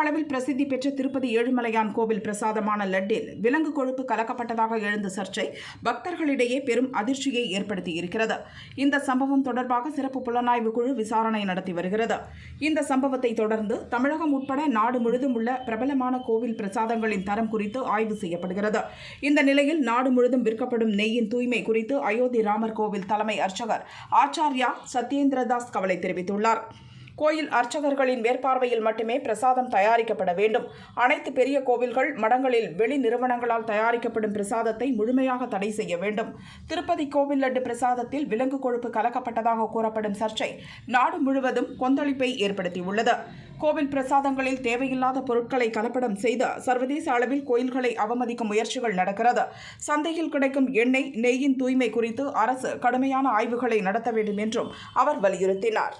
அளவில் பிரசித்தி பெற்ற திருப்பதி ஏழுமலையான் கோவில் பிரசாதமான லட்டில் விலங்கு கொழுப்பு கலக்கப்பட்டதாக எழுந்த சர்ச்சை பக்தர்களிடையே பெரும் அதிர்ச்சியை ஏற்படுத்தி இருக்கிறது இந்த சம்பவம் தொடர்பாக சிறப்பு புலனாய்வு குழு விசாரணை நடத்தி வருகிறது. இந்த சம்பவத்தை தொடர்ந்து தமிழகம் உட்பட நாடு முழுதும் உள்ள பிரபலமான கோவில் பிரசாதங்களின் தரம் குறித்து ஆய்வு செய்யப்படுகிறது. இந்த நிலையில் நாடு முழுதும் விற்கப்படும் நெய்யின் தூய்மை குறித்து அயோத்தி ராமர் கோவில் தலைமை அர்ச்சகர் ஆச்சார்யா சத்யேந்திரதாஸ் கவலை தெரிவித்துள்ளார். கோயில் அர்ச்சகர்களின் மேற்பார்வையில் மட்டுமே பிரசாதம் தயாரிக்கப்பட வேண்டும். அனைத்து பெரிய கோவில்கள் மடங்களில் வெளி நிறுவனங்களால் தயாரிக்கப்படும் பிரசாதத்தை முழுமையாக தடை செய்ய வேண்டும். திருப்பதி கோவில் லட்டு பிரசாதத்தில் விலங்கு கொழுப்பு கலக்கப்பட்டதாக கூறப்படும் சர்ச்சை நாடு முழுவதும் கொந்தளிப்பை ஏற்படுத்தியுள்ளது. கோவில் பிரசாதங்களில் தேவையில்லாத பொருட்களை கலப்படம் செய்து சர்வதேச அளவில் கோயில்களை அவமதிக்கும் முயற்சிகள் நடக்கிறது. சந்தையில் கிடைக்கும் எண்ணெய் நெய்யின் தூய்மை குறித்து அரசு கடுமையான ஆய்வுகளை நடத்த வேண்டும் என்றும் அவர் வலியுறுத்தினார்.